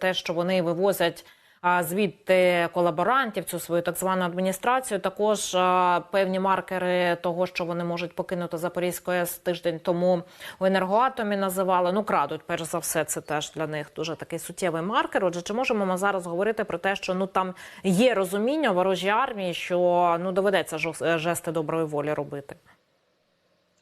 те, що вони вивозять. Звідти колаборантів, цю свою так звану адміністрацію, також а, певні маркери того, що вони можуть покинути Запорізьку АЕС тиждень тому у енергоатомі називали. Ну крадуть, перш за все, це теж для них дуже такий суттєвий маркер. Отже, чи можемо ми зараз говорити про те, що ну там є розуміння у ворожій армії, що ну доведеться жести доброї волі робити?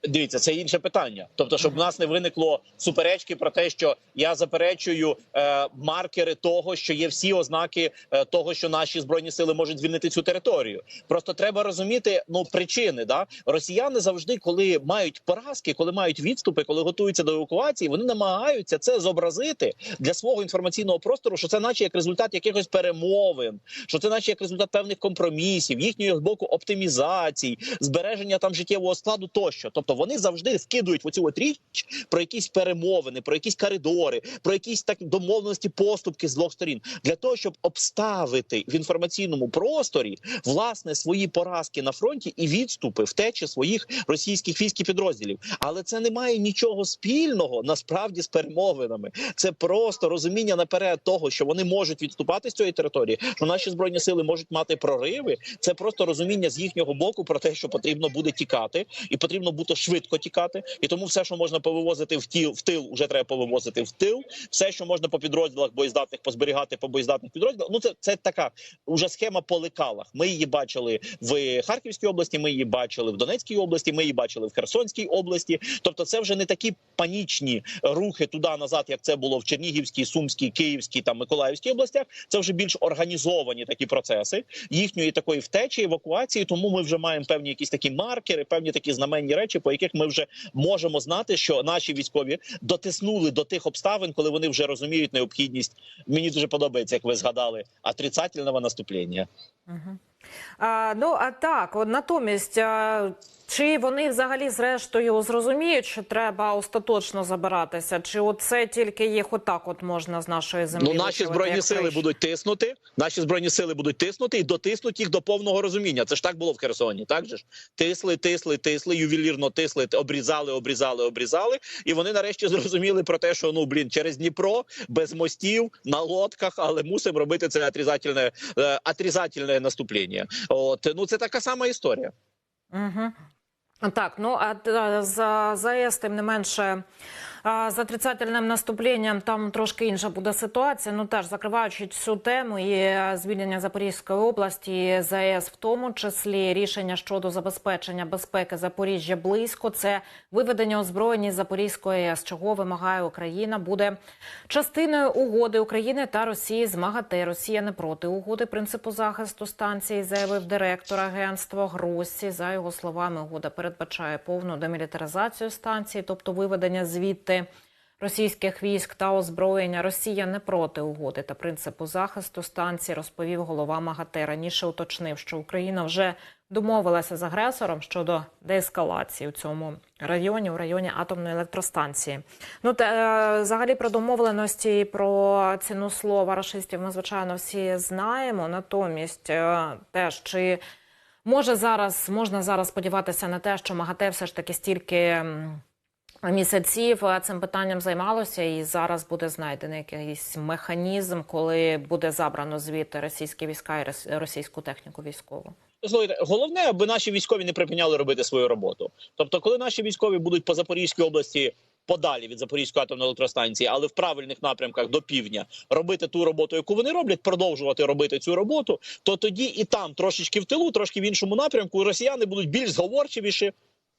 Дивіться, це інше питання. Тобто, щоб в нас не виникло суперечки про те, що я заперечую е, маркери того, що є всі ознаки е, того, що наші збройні сили можуть звільнити цю територію. Просто треба розуміти ну причини. Да росіяни завжди, коли мають поразки, коли мають відступи, коли готуються до евакуації, вони намагаються це зобразити для свого інформаційного простору, що це, наче як результат якихось перемовин, що це, наче як результат певних компромісів, їхньої з боку оптимізацій, збереження там життєвого складу тощо. Тобто вони завжди скидують в оцю от річ про якісь перемовини, про якісь коридори, про якісь так домовленості, поступки з двох сторін для того, щоб обставити в інформаційному просторі власне свої поразки на фронті і відступи втечі своїх російських військ і підрозділів. Але це не має нічого спільного насправді з перемовинами. Це просто розуміння наперед того, що вони можуть відступати з цієї території, що наші збройні сили можуть мати прориви. Це просто розуміння з їхнього боку про те, що потрібно буде тікати, і потрібно бути швидко тікати. І тому все, що можна повивозити в тіл в тил, вже треба повивозити в тил. Все, що можна по підрозділах боєздатних позберігати по боєздатних підрозділах. Ну це це така вже схема по лекалах. Ми її бачили в Харківській області. Ми її бачили в Донецькій області. Ми її бачили в Херсонській області. Тобто, це вже не такі панічні рухи туди назад, як це було в Чернігівській, Сумській, Київській та Миколаївській областях. Це вже більш організовані такі процеси їхньої такої втечі, евакуації. Тому ми вже маємо певні якісь такі маркери, певні такі знаменні речі, по яких ми вже можемо знати, що наші військові дотиснули до тих обставин, коли вони вже розуміють необхідність. Мені дуже подобається, як ви згадали, отрицательного наступлення. Угу. А, ну а так, от натомість, а, чи вони взагалі зрештою зрозуміють, що треба остаточно забиратися? Чи оце тільки їх отак от можна з нашої землі? Ну наші збройні сили прищ? будуть тиснути. Наші збройні сили будуть тиснути і дотиснуть їх до повного розуміння. Це ж так було в Херсоні. Так же ж тисли, тисли, тисли, ювелірно тисли, обрізали, обрізали, обрізали. І вони нарешті зрозуміли про те, що ну блін, через Дніпро без мостів на лодках, але мусимо робити це отрізательне, е, отрізательне наступлення. От ну це така сама історія. Угу. Так, ну а за ЗАЕС, тим не менше, з отрицательним наступленням там трошки інша буде ситуація. Ну теж закриваючи цю тему і е, звільнення Запорізької області, і ЗАЕС в тому числі рішення щодо забезпечення безпеки Запоріжжя близько. Це виведення озброєння Запорізької АЕС, чого вимагає Україна, буде частиною угоди України та Росії з МАГАТЕ. Росія не проти угоди принципу захисту станції, заявив директор агентства Гроссі. За його словами, угода передбачає повну демілітаризацію станції, тобто виведення звідти російських військ та озброєння. Росія не проти угоди та принципу захисту станції, розповів голова МАГАТЕ. Раніше уточнив, що Україна вже домовилася з агресором щодо деескалації у цьому районі, у районі атомної електростанції. Ну те е, взагалі про домовленості і про ціну слова рашистів ми звичайно всі знаємо. Натомість е, теж чи може зараз можна зараз сподіватися на те, що МАГАТЕ все ж таки стільки. Місяців е, цим питанням займалося, і зараз буде знайдений якийсь механізм, коли буде забрано звідти російські війська і рос- російську техніку військову. Слухайте, головне, аби наші військові не припиняли робити свою роботу. Тобто, коли наші військові будуть по Запорізькій області подалі від Запорізької атомної електростанції, але в правильних напрямках до півдня робити ту роботу, яку вони роблять, продовжувати робити цю роботу, то тоді і там трошечки в тилу, трошки в іншому напрямку, росіяни будуть більш зговорчивіші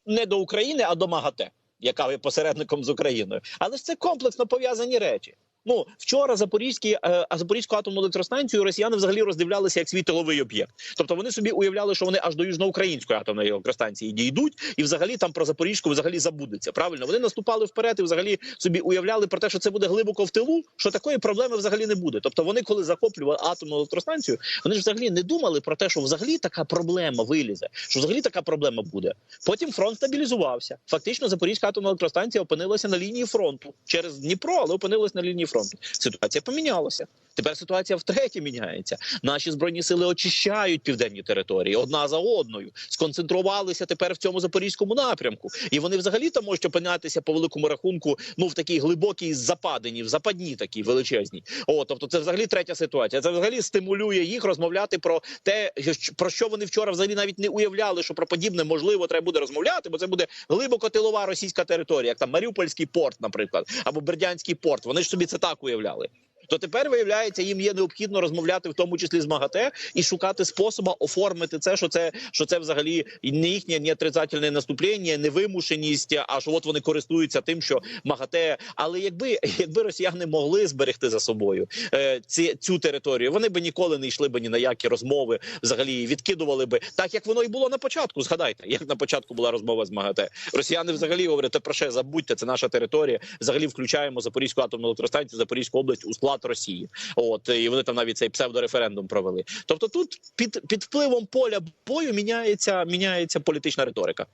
не до України, а до МАГАТЕ, яка є посередником з Україною. Але ж це комплексно пов'язані речі. Ну вчора Запорізькі е, а Запорізьку атомну електростанцію росіяни взагалі роздивлялися як свій тиловий об'єкт. Тобто вони собі уявляли, що вони аж до южноукраїнської атомної електростанції дійдуть, і взагалі там про Запорізьку взагалі забудеться. Правильно, вони наступали вперед і взагалі собі уявляли про те, що це буде глибоко в тилу, що такої проблеми взагалі не буде. Тобто, вони, коли захоплювали атомну електростанцію, вони ж взагалі не думали про те, що взагалі така проблема вилізе, що взагалі така проблема буде. Потім фронт стабілізувався. Фактично, Запорізька атомна електростанція опинилася на лінії фронту через Дніпро, але опинилася на лінії фронту. Ситуація помінялася. Тепер ситуація втретє міняється. Наші збройні сили очищають південні території одна за одною, сконцентрувалися тепер в цьому запорізькому напрямку, і вони взагалі там можуть опинятися по великому рахунку. Ну в такій глибокій западині, в западні такій величезній. О, тобто, це взагалі третя ситуація. Це взагалі стимулює їх розмовляти про те, про що вони вчора взагалі навіть не уявляли, що про подібне можливо треба буде розмовляти, бо це буде глибоко тилова російська територія, як там Маріупольський порт, наприклад, або Бердянський порт. Вони ж собі це так уявляли. То тепер виявляється, їм є необхідно розмовляти в тому числі з МАГАТЕ і шукати способа оформити це, що це що це взагалі не їхнє не отрицательне наступлення, не вимушеність. А що от вони користуються тим, що МАГАТЕ. Але якби якби росіяни могли зберегти за собою е, ці цю територію, вони би ніколи не йшли би ні на які розмови, взагалі відкидували би так, як воно і було на початку. Згадайте, як на початку була розмова з МАГАТЕ. Росіяни взагалі говорять, «Та про що забудьте, це наша територія. Взагалі включаємо Запорізьку атомну електростанцію, Запорізьку область у склад Росії. От і вони там навіть цей псевдореферендум провели. Тобто, тут під під впливом поля бою міняється міняється політична риторика.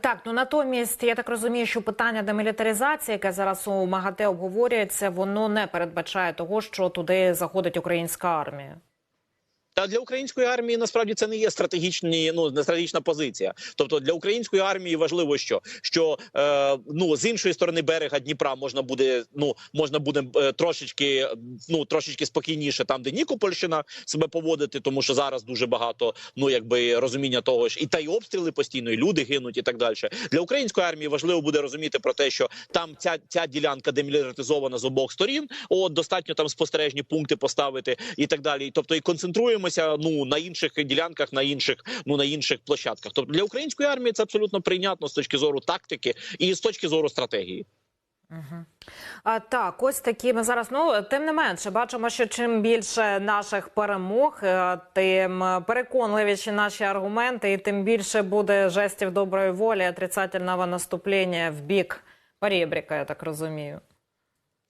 Так, ну натомість я так розумію, що питання демілітаризації, яке зараз у МАГАТЕ обговорюється, воно не передбачає того, що туди заходить українська армія. Та для української армії насправді це не є стратегічні, ну не стратегічна позиція. Тобто для української армії важливо, що що е, ну з іншої сторони берега Дніпра можна буде ну можна буде е, трошечки ну трошечки спокійніше, там де Нікопольщина себе поводити, тому що зараз дуже багато ну якби розуміння того ж і та й обстріли постійно, і люди гинуть, і так далі. Для української армії важливо буде розуміти про те, що там ця ця ділянка демілітаризована з обох сторін. От достатньо там спостережні пункти поставити і так далі. Тобто і концентруємося ну на інших ділянках, на інших ну на інших площадках. Тобто для української армії це абсолютно прийнятно з точки зору тактики і з точки зору стратегії. Угу. А, так, ось такі ми зараз. Ну тим не менше, бачимо, що чим більше наших перемог, е, тим переконливіші наші аргументи, і тим більше буде жестів доброї волі, отрицательного наступлення в бік Порєбріка, я так розумію.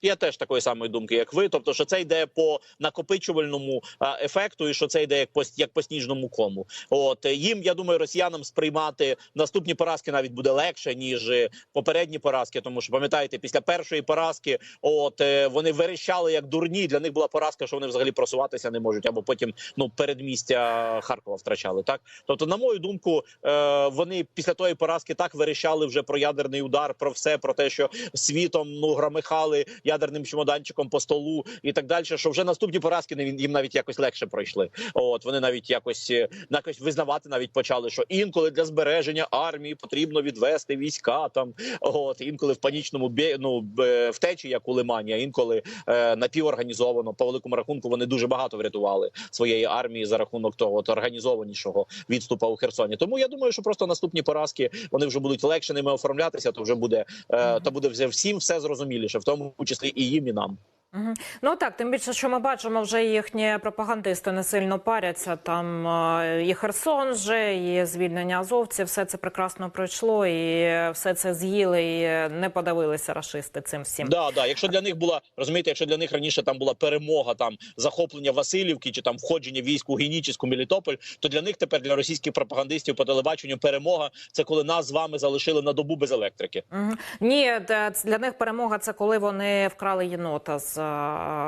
Я теж такої самої думки, як ви. Тобто, що це йде по накопичувальному ефекту, і що це йде як по як по сніжному кому. От їм, я думаю, росіянам сприймати наступні поразки навіть буде легше ніж е, попередні поразки. Тому що пам'ятаєте, після першої поразки, от е, вони верещали як дурні. Для них була поразка, що вони взагалі просуватися не можуть, або потім ну передмістя Харкова втрачали. Так, тобто, на мою думку, е, вони після тої поразки так верещали вже про ядерний удар, про все, про те, що світом ну громихали ядерним чемоданчиком по столу і так далі. Що вже наступні поразки їм навіть якось легше пройшли. От вони навіть якось е, якось визнавати навіть почали, що інколи для збереження армії потрібно відвести війська там. От інколи в панічному бє, ну, втечі, як у Лимані, а інколи е, напіворганізовано. По великому рахунку вони дуже багато врятували своєї армії за рахунок того от, організованішого відступу у Херсоні. Тому я думаю, що просто наступні поразки вони вже будуть легше ними оформлятися. То вже буде е, то буде вже всім все зрозуміліше, в тому числі і їм, і нам. Угу. Ну так, тим більше, що ми бачимо, вже їхні пропагандисти не сильно паряться. Там е, і Херсон вже, і звільнення азовців, все це прекрасно пройшло, і все це з'їли, і не подавилися рашисти цим всім. Да, да. Якщо для них була розумієте, якщо для них раніше там була перемога, там захоплення Васильівки чи там входження військ у Генічіську Мелітополь, то для них тепер для російських пропагандистів по телебаченню перемога це коли нас з вами залишили на добу без електрики. Угу. Ні, для них перемога це коли вони вкрали єнота з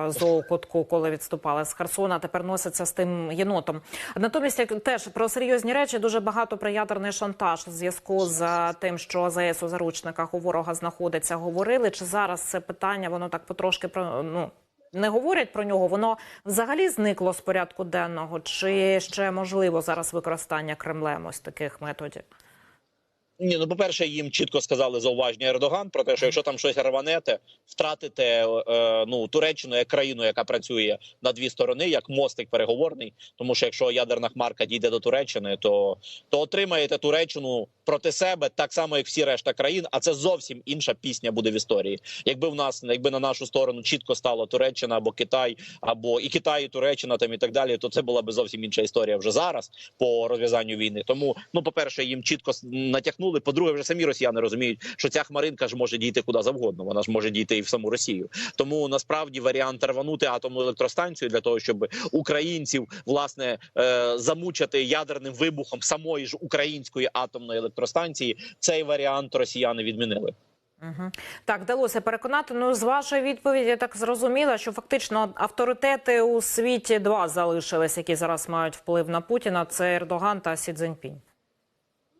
зоокутку, коли відступали з Херсона. Тепер носяться з тим єнотом. Натомість як теж про серйозні речі дуже багато про ядерний шантаж в зв'язку з тим, що АЗС у заручниках у ворога знаходиться. Говорили чи зараз це питання? Воно так потрошки про ну. Не говорять про нього, воно взагалі зникло з порядку денного, чи ще можливо зараз використання Кремлем ось таких методів? Ні, ну по перше, їм чітко сказали зауваження Ердоган про те, що якщо там щось рванете, втратите е, ну Туреччину як країну, яка працює на дві сторони, як мостик переговорний. Тому що якщо ядерна хмарка дійде до Туреччини, то, то отримаєте Туреччину проти себе так само, як всі решта країн. А це зовсім інша пісня буде в історії. Якби в нас, якби на нашу сторону чітко стала Туреччина або Китай, або і Китай, і Туреччина там і так далі, то це була би зовсім інша історія вже зараз по розв'язанню війни. Тому, ну, по перше, їм чітко с- натякнули. По-друге, вже самі росіяни розуміють, що ця хмаринка ж може дійти куди завгодно. Вона ж може дійти і в саму Росію. Тому насправді варіант рванути атомну електростанцію для того, щоб українців власне е, замучити ядерним вибухом самої ж української атомної електростанції. Цей варіант росіяни відмінили. Мгм. Так, вдалося переконати. Ну, з вашої відповіді я так зрозуміла, що фактично авторитети у світі два залишились, які зараз мають вплив на Путіна. Це Ердоган та Сі Цзіньпінь.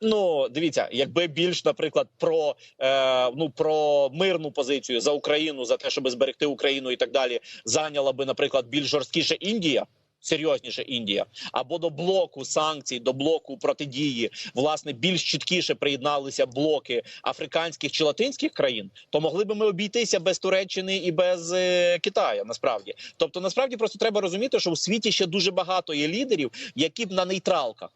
Ну, дивіться, якби більш, наприклад, про е, ну про мирну позицію за Україну, за те, щоб зберегти Україну і так далі, зайняла би, наприклад, більш жорсткіше Індія. Серйозніше Індія або до блоку санкцій, до блоку протидії, власне, більш чіткіше приєдналися блоки африканських чи латинських країн, то могли би ми обійтися без Туреччини і без е, Китаю. Насправді, тобто, насправді просто треба розуміти, що у світі ще дуже багато є лідерів, які б на нейтралках.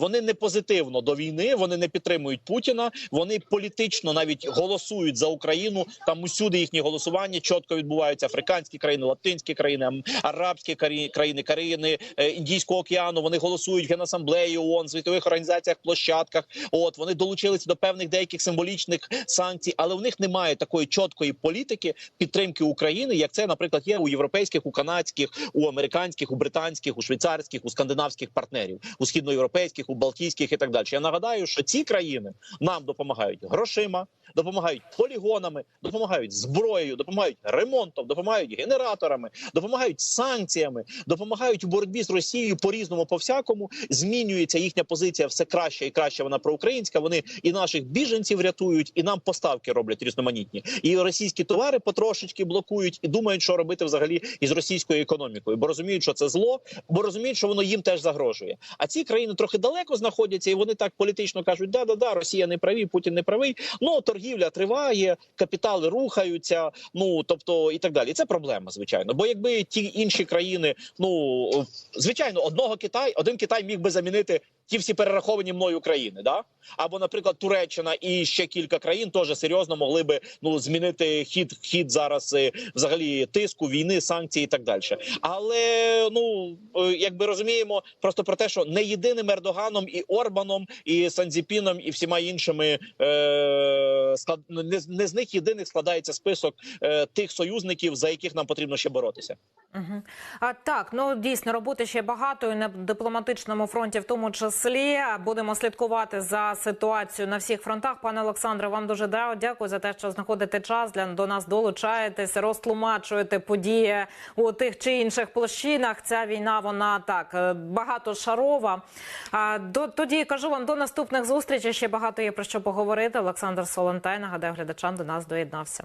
Вони не позитивно до війни, вони не підтримують Путіна. Вони політично навіть голосують за Україну. Там усюди їхні голосування чітко відбуваються. Африканські країни, латинські країни, арабські країни, країни е, Індійського океану. Вони голосують в генасамблеї ООН, світових організаціях, площадках. От вони долучилися до певних деяких символічних санкцій, але в них немає такої чіткої політики підтримки України, як це, наприклад, є у європейських, у канадських, у американських, у британських, у швейцарських, у скандинавських партнерів, у східноєвропейських, у балтійських і так далі. Я нагадаю, що ці країни нам допомагають грошима, допомагають полігонами, допомагають зброєю, допомагають ремонтом, допомагають генераторами, допомагають санкціями, допомагають у боротьбі з Росією по різному, по всякому. Змінюється їхня позиція все краще і краще. Вона проукраїнська. Вони і наших біженців рятують, і нам поставки роблять різноманітні. І російські товари потрошечки блокують і думають, що робити взагалі із російською економікою, бо розуміють, що це зло, бо розуміють, що воно їм теж загрожує. А ці країни трохи далеко знаходяться, і вони так політично кажуть: да, да, да, Росія не праві, Путін не правий. Ну торгівля триває, капітали рухаються. Ну тобто і так далі. Це проблема, звичайно. Бо якби ті інші країни, ну звичайно, одного Китай, один Китай міг би замінити ті всі перераховані мною країни, да або, наприклад, Туреччина і ще кілька країн теж серйозно могли би ну змінити хід хід зараз е, взагалі тиску, війни, санкцій і так далі. Але ну е, якби розуміємо просто про те, що не єдиним Ердоганом і Орбаном, і Санзіпіном, і всіма іншими е, склад не, з- не з них єдиних складається список е, тих союзників, за яких нам потрібно ще боротися. Угу. А так, ну дійсно роботи ще багато і на дипломатичному фронті, в тому числі будемо слідкувати за ситуацією на всіх фронтах. Пане Олександре, вам дуже дякую за те, що знаходите час для до нас долучаєтесь, розтлумачуєте події у тих чи інших площинах. Ця війна вона так е, багатошарова. До тоді кажу вам до наступних зустрічей. Ще багато є про що поговорити. Олександр Солонтай нагадаю глядачам до нас доєднався.